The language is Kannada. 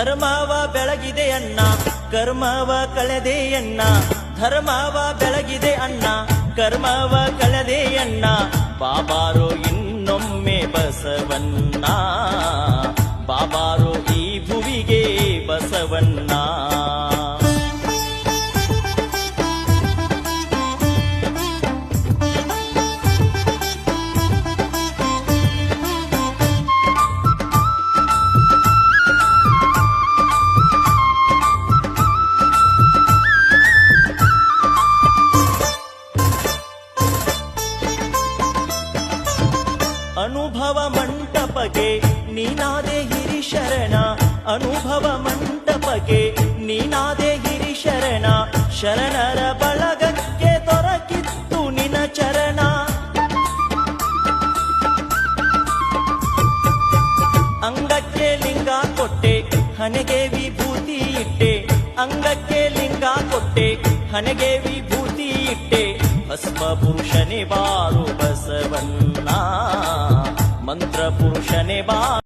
ಧರ್ಮವ ಬೆಳಗಿದೆ ಅಣ್ಣ ಕರ್ಮವ ಕಳೆದೆ ಅಣ್ಣ ಧರ್ಮವ ಬೆಳಗಿದೆ ಅಣ್ಣ ಕರ್ಮವ ಕಳೆದೆ ಅಣ್ಣ ಬಾಬಾರೋ ಅನುಭವ ಮಂಟಪಗೆ ನೀನಾದೆ ಹಿರಿ ಶರಣ ಅನುಭವ ಮಂಟಪಗೆ ನೀನಾದೆ ಹಿರಿ ಶರಣ ಶರಣರ ಬಳಗಕ್ಕೆ ದೊರಕಿತ್ತು ನಿನ ಚರಣ. ಅಂಗಕ್ಕೆ ಲಿಂಗ ಕೊಟ್ಟೆ, ಹಣೆಗೆ ವಿಭೂತಿ ಇಟ್ಟೆ. ಅಂಗಕ್ಕೆ ಲಿಂಗ ಕೊಟ್ಟೆ, ಹಣೆಗೆ ವಿಭೂತಿ ಇಟ್ಟೆ. ಪುರುಷನೇ ಬಾರು ಬಸ మంత్రపురుషనే బా